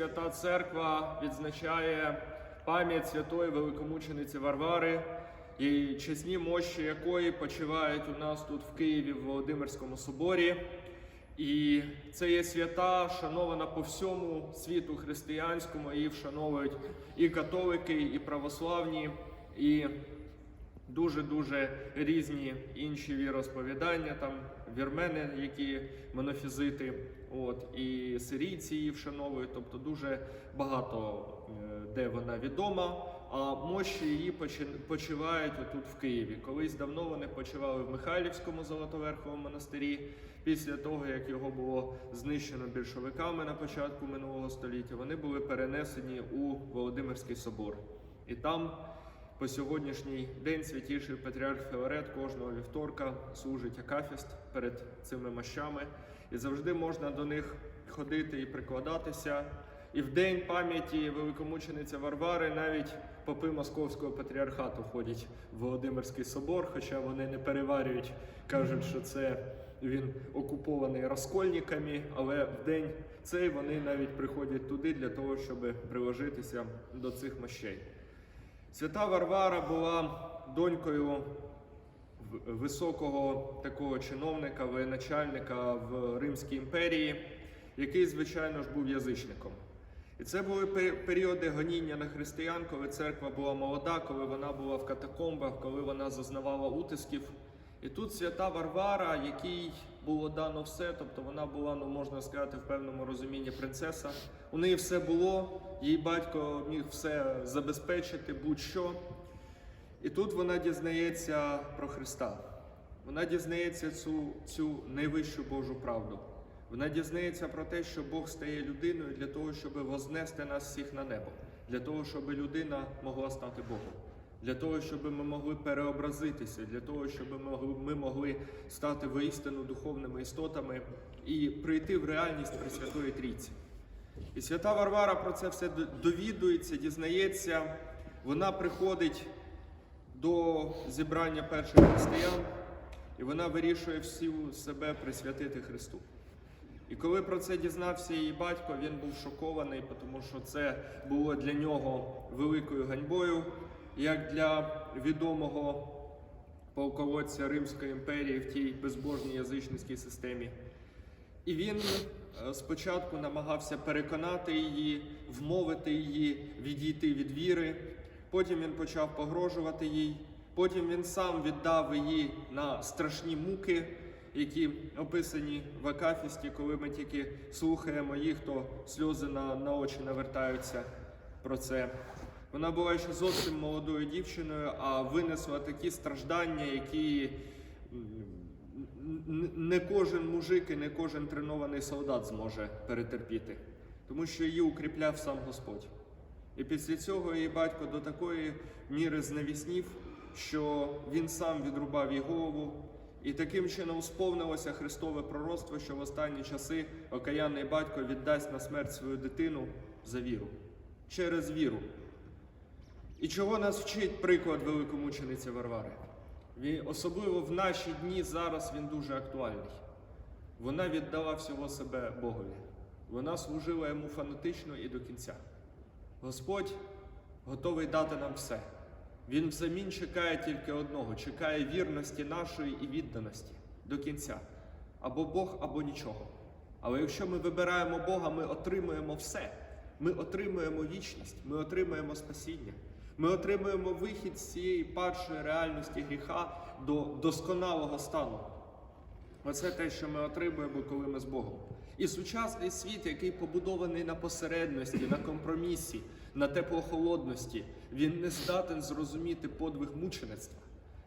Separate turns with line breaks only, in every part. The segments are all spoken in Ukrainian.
Свята церква відзначає пам'ять святої великомучениці Варвари, і чесні мощі якої почивають у нас тут в Києві в Володимирському соборі. І це є свята, шанована по всьому світу християнському, її вшановують і католики, і православні, і дуже-дуже різні інші віросповідання, там вірмени, які монофізити, от, і сирійці її вшановують, тобто дуже багато е, де вона відома. А мощі її почивають отут в Києві. Колись давно вони почивали в Михайлівському Золотоверховому монастирі. Після того, як його було знищено більшовиками на початку минулого століття, вони були перенесені у Володимирський собор. І там по сьогоднішній день святіший патріарх Філарет кожного вівторка служить акафіст перед цими мощами, і завжди можна до них ходити і прикладатися. І в день пам'яті великомучениця Варвари навіть попи Московського патріархату ходять в Володимирський собор, хоча вони не переварюють, кажуть, що це він окупований розкольниками, але в день цей вони навіть приходять туди для того, щоб приложитися до цих мощей. Свята Варвара була донькою високого такого чиновника, воєначальника в Римській імперії, який, звичайно ж, був язичником. І це були періоди гоніння на християн, коли церква була молода, коли вона була в катакомбах, коли вона зазнавала утисків. І тут свята Варвара, якій було дано все, тобто вона була, ну можна сказати, в певному розумінні принцеса. У неї все було, її батько міг все забезпечити, будь-що. І тут вона дізнається про Христа. Вона дізнається цю, цю найвищу Божу правду. Вона дізнається про те, що Бог стає людиною для того, щоб вознести нас всіх на небо, для того, щоб людина могла стати Богом, для того, щоб ми могли переобразитися, для того, щоб ми могли, стати воістину духовними істотами і прийти в реальність Пресвятої Трійці. І свята Варвара про це все довідується, дізнається. Вона приходить до зібрання перших християн, і вона вирішує всю себе присвятити Христу. І коли про це дізнався її батько, він був шокований, тому що це було для нього великою ганьбою, як для відомого полководця Римської імперії в тій безбожній язичницькій системі. І він е, спочатку намагався переконати її, вмовити її відійти від віри. Потім він почав погрожувати їй. Потім він сам віддав її на страшні муки, які описані в Акафісті, коли ми тільки слухаємо їх, то сльози на, на очі навертаються про це. Вона була ще зовсім молодою дівчиною, а винесла такі страждання, які не кожен мужик і не кожен тренований солдат зможе перетерпіти, тому що її укріпляв сам Господь. І після цього її батько до такої міри знавіснів, що він сам відрубав їй голову, і таким чином сповнилося Христове пророцтво, що в останні часи окаянний батько віддасть на смерть свою дитину за віру, через віру. І чого нас вчить приклад великомучениці Варвари? Він, особливо в наші дні зараз він дуже актуальний. Вона віддала всього себе Богові. Вона служила йому фанатично і до кінця. Господь готовий дати нам все. Він взамін чекає тільки одного, чекає вірності нашої і відданості до кінця. Або Бог, або нічого. Але якщо ми вибираємо Бога, ми отримуємо все. Ми отримуємо вічність, ми отримуємо спасіння. Ми отримуємо вихід з цієї падшої реальності гріха до досконалого стану. Оце те, що ми отримуємо, коли ми з Богом. І сучасний світ, який побудований на посередності, на компромісі, на теплохолодності, він не здатен зрозуміти подвиг мучеництва.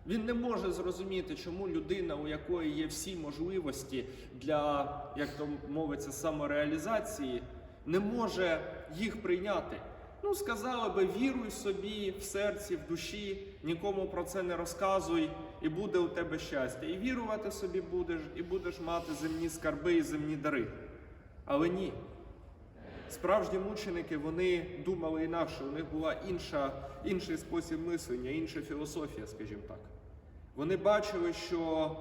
Він не може зрозуміти, чому людина, у якої є всі можливості для, як то мовиться, самореалізації, не може їх прийняти. Ну, сказали би, віруй собі в серці, в душі, нікому про це не розказуй, і буде у тебе щастя. І вірувати собі будеш, і будеш мати земні скарби і земні дари. Але ні. Справжні мученики вони думали інакше, у них була інша, інший спосіб мислення, інша філософія, скажімо так. Вони бачили, що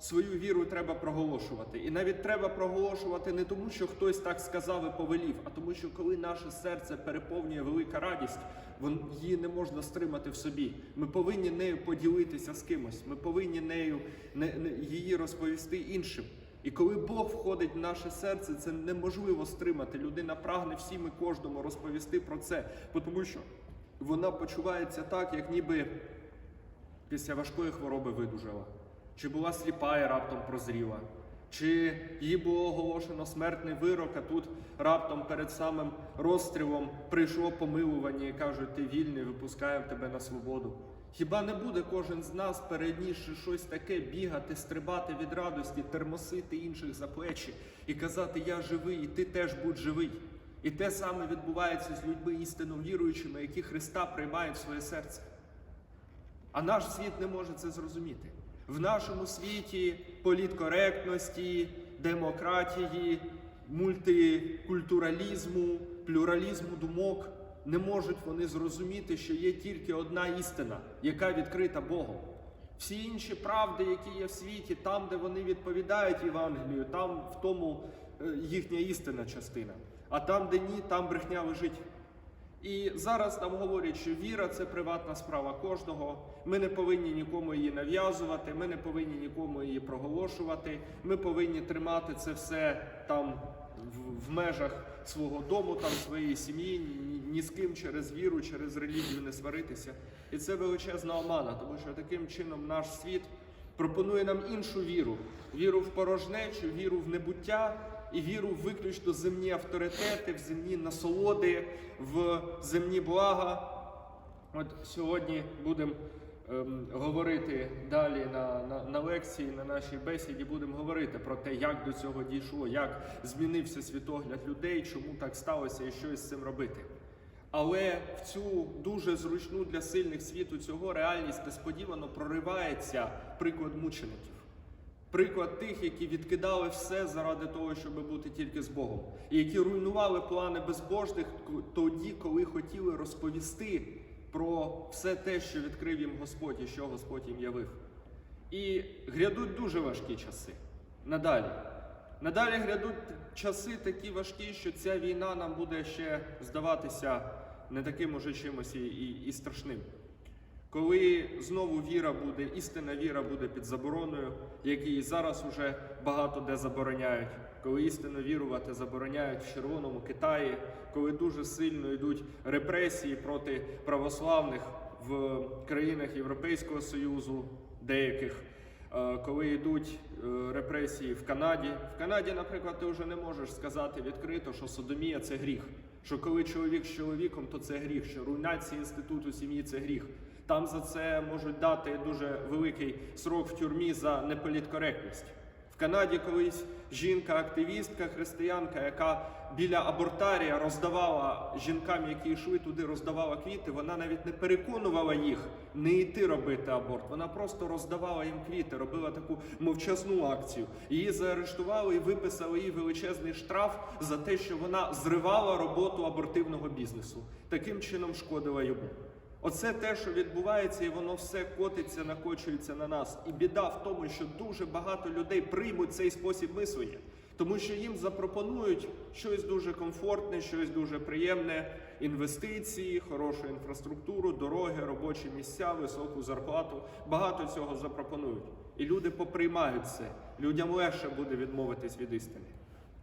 свою віру треба проголошувати. І навіть треба проголошувати не тому, що хтось так сказав і повелів, а тому, що коли наше серце переповнює велика радість, її не можна стримати в собі. Ми повинні нею поділитися з кимось. Ми повинні нею не, не, її розповісти іншим. І коли Бог входить в наше серце, це неможливо стримати. Людина прагне всім і кожному розповісти про це, тому що вона почувається так, як ніби після важкої хвороби видужала, чи була сліпа і раптом прозріла, чи їй було оголошено смертний вирок, а тут раптом перед самим розстрілом прийшло помилування і кажуть, ти вільний, випускаємо тебе на свободу. Хіба не буде кожен з нас, перенісши щось таке, бігати, стрибати від радості, термосити інших за плечі і казати Я живий, і ти теж будь живий. І те саме відбувається з людьми істинно віруючими, які Христа приймають в своє серце. А наш світ не може це зрозуміти. В нашому світі політкоректності, демократії, мультикультуралізму, плюралізму думок не можуть вони зрозуміти, що є тільки одна істина, яка відкрита Богом. Всі інші правди, які є в світі, там, де вони відповідають Євангелію, там в тому е, їхня істинна частина. А там, де ні, там брехня лежить. І зараз нам говорять, що віра це приватна справа кожного. Ми не повинні нікому її нав'язувати, ми не повинні нікому її проголошувати. Ми повинні тримати це все там в, межах свого дому, там своєї сім'ї, ні з ким через віру, через релігію не сваритися. І це величезна омана, тому що таким чином наш світ пропонує нам іншу віру: віру в порожнечу, віру в небуття і віру в виключно земні авторитети, в земні насолоди, в земні блага. От сьогодні будемо ем, говорити далі на, на, на лекції, на нашій бесіді, будемо говорити про те, як до цього дійшло, як змінився світогляд людей, чому так сталося і що із цим робити. Але в цю дуже зручну для сильних світу цього реальність несподівано проривається приклад мучеників. Приклад тих, які відкидали все заради того, щоб бути тільки з Богом, і які руйнували плани безбожних тоді, коли хотіли розповісти про все те, що відкрив їм Господь і що Господь їм явив. І грядуть дуже важкі часи. Надалі. Надалі грядуть часи такі важкі, що ця війна нам буде ще здаватися не таким уже чимось і, і, і страшним. Коли знову віра буде, істинна віра буде під забороною, як і зараз уже багато де забороняють. Коли істинно вірувати забороняють в Червоному Китаї, коли дуже сильно йдуть репресії проти православних в країнах Європейського Союзу, деяких, е, коли йдуть е, репресії в Канаді. В Канаді, наприклад, ти вже не можеш сказати відкрито, що содомія це гріх. Що коли чоловік з чоловіком, то це гріх, що руйнація інституту сім'ї це гріх. Там за це можуть дати дуже великий срок в тюрмі за неполіткоректність. В Канаді колись жінка-активістка, християнка, яка біля абортарія роздавала жінкам, які йшли туди, роздавала квіти. Вона навіть не переконувала їх не йти робити аборт. Вона просто роздавала їм квіти, робила таку мовчазну акцію. Її заарештували і виписали їй величезний штраф за те, що вона зривала роботу абортивного бізнесу. Таким чином шкодила йому. Оце те, що відбувається, і воно все котиться, накочується на нас. І біда в тому, що дуже багато людей приймуть цей спосіб мислення, тому що їм запропонують щось дуже комфортне, щось дуже приємне, інвестиції, хорошу інфраструктуру, дороги, робочі місця, високу зарплату. Багато цього запропонують. І люди поприймають це. Людям легше буде відмовитись від істини.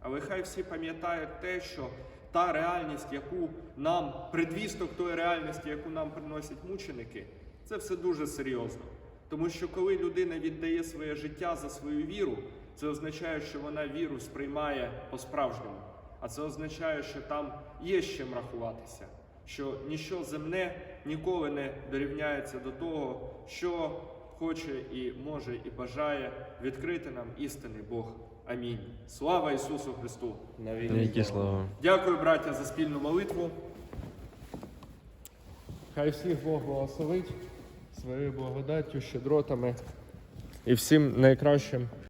Але хай всі пам'ятають те, що та реальність, яку нам, предвісток тої реальності, яку нам приносять мученики, це все дуже серйозно. Тому що коли людина віддає своє життя за свою віру, це означає, що вона віру сприймає по-справжньому. А це означає, що там є з чим рахуватися, що ніщо земне ніколи не дорівняється до того, що хоче і може і бажає відкрити нам істинний Бог. Амінь. Слава Ісусу Христу!
Навіки слава.
Дякую, браття, за спільну молитву. Хай всіх Бог благословить своєю благодаттю, щедротами і всім найкращим.